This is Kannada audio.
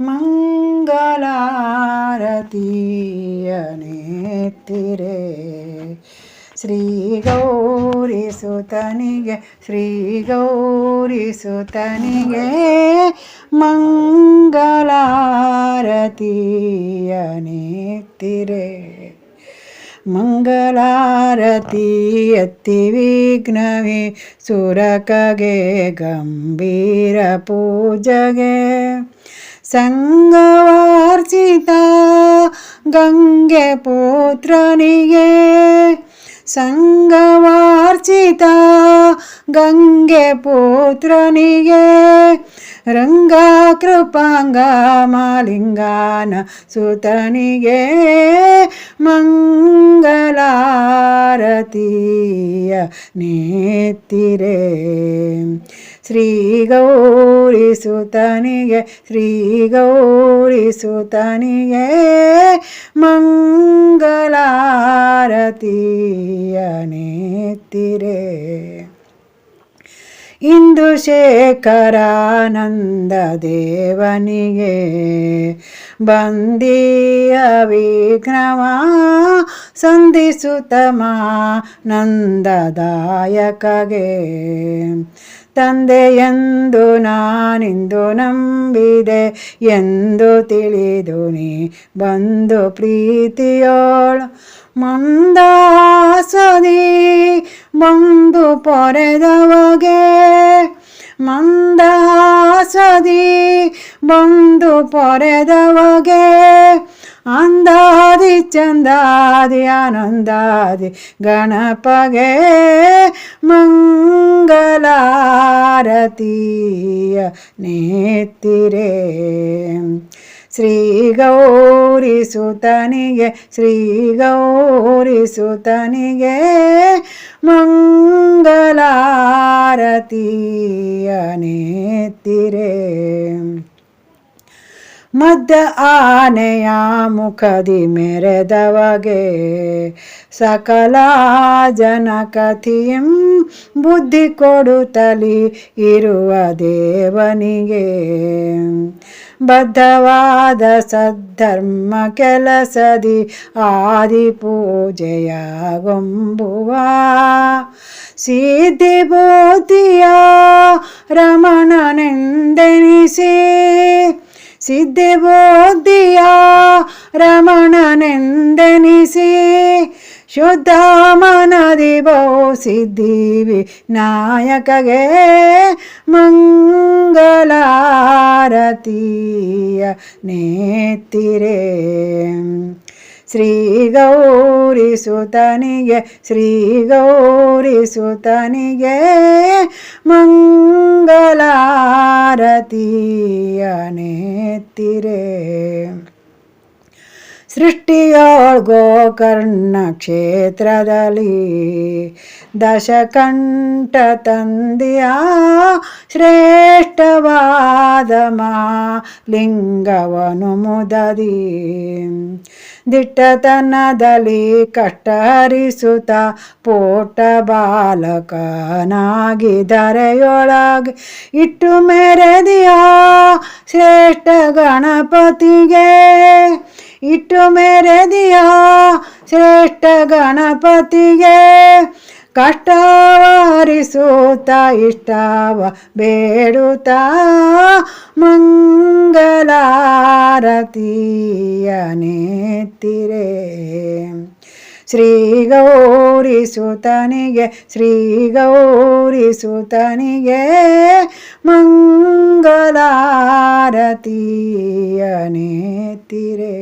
ಮಂಗಲಾರತಿಯನೇತಿರೆ ಶ್ರೀ ಗೌರಿ ಸುತನಿಗೆ ಶ್ರೀ ಗೌರಿ ಸುತನಿಗೆ ಮಂಗಲಾರತಿಯನೇತಿರೆ ಮಂಗಲಾರತಿ ಅತಿ ವಿಘ್ನವಿ ಸುರಕಗೆ ಗಂಭೀರ ಪೂಜೆಗೆ. ಸಂಗವಾರ್ಚಿತ ಗಂಗೆ ಪುತ್ರನಿಗೆ. ಸಂಗವಾರ್ಚಿತ ಗಂಗೆ ಪುತ್ರನಿಗೆ. ರಂಗ ಕೃಪಾಂಗ ಮಾಲಿಂಗಾನ ಸುತನಿಗೆ ಮಂಗಲಾರತಿಯ ನೇತಿರೆ ಶ್ರೀ ಗೌರಿ ಸುತನಿಗೆ ಶ್ರೀ ಗೌರಿ ಸುತನಿಗೆ ಮಂಗಲಾರತಿಯ ನೇತಿರೆ ಇಂದು ಶೇಖರಾನಂದ ದೇವನಿಗೆ ಬಂದಿಯ ವಿಘ್ನವ ಸಂಧಿಸುತ್ತಮ ನಂದದಾಯಕಗೆ. ತಂದೆಯೆಂದು ನಾನಿಂದು ನಂಬಿದೆ, ಎಂದು ತಿಳಿದು ನೀ ಬಂದು ಪ್ರೀತಿಯೋಳು. ಮಂದಾಸದಿ ಬಂದು ಪೊರೆದವಗೆ ಮಂದಾಸದಿ ಬಂದು ಪೊರೆದವಗೆ ಅಂದಾದಿ ಚಂದಾದಿ ಆನಂದಾದಿ ಗಣಪಗೆ ಮಂಗಲಾರತಿಯ ನೇತಿರೆ ಶ್ರೀ ಗೌರಿ ಸುತನಿಗೆ, ಶ್ರೀ ಗೌರಿ ಸುತನಿಗೆ ಮಂಗಲಾರತಿಯ ನೇತಿರೆ ಮದ್ದ ಆನೆಯ ಮುಖದಿ ಮೆರೆದವಗೆ ಸಕಲ ಜನಕಥಿಯಂ ಬುದ್ಧಿ ಕೊಡುತ್ತಲಿ ಇರುವ ದೇವನಿಗೆ. ಬದ್ಧವಾದ ಸದ್ಧರ್ಮ ಕೆಲಸದಿ ಆದಿ ಪೂಜೆಯಾಗೊಂಬುವ ಸಿದ್ಧಿ ಬುದ್ಧಿಯ ರಮಣನೆಂದೆನಿಸಿ ಸಿದ್ಧಿ ಬುದ್ಧಿಯ ರಮಣನೆಂದೆನಿಸಿ ಶುದ್ಧ ಮನದಿ ಬಹು ಸಿದ್ಧಿವಿ ನಾಯಕಗೆ ಮಂಗಲಾರತಿಯ ನೇತಿರೆ ಶ್ರೀ ಗೌರಿ ಸುತನಿಗೆ, ಶ್ರೀ ಗೌರಿ ಸುತನಿಗೆ ಮಂಗಲಾರತಿಯ ನೇತಿರೆ ಸೃಷ್ಟಿಯೋಳ್ ಗೋಕರ್ಣ ಕ್ಷೇತ್ರದಲ್ಲಿ ದಶಕಂಠ ತಂದಿಯ ಶ್ರೇಷ್ಠವಾದ ಮಾಲಿಂಗವನು ಮುದದಿ. ದಿಟ್ಟತನದಲ್ಲಿ ಕಷ್ಟ ಹರಿಸುತ್ತ ಪೋಟ ಬಾಲಕನಾಗಿ ದರೆಯೊಳಗೆ ಇಟ್ಟು ಮೆರೆದಿಯ ಶ್ರೇಷ್ಠ ಗಣಪತಿಗೆ. ಇಟ್ಟು ಮೆರೆದಿಯ ಶ್ರೇಷ್ಠ ಗಣಪತಿಗೆ. ಕಷ್ಟವರಿಸುತ್ತ ಇಷ್ಟವ ಬೇಡುತ್ತ ಮಂಗಲಾರತಿಯ ನೇತಿರೆ ಶ್ರೀ ಗೌರಿ ಸುತನಿಗೆ ಶ್ರೀ ಗೌರಿ ಸುತನಿಗೆ ಮಂಗಲಾರತಿಯ ನೇತಿರೆ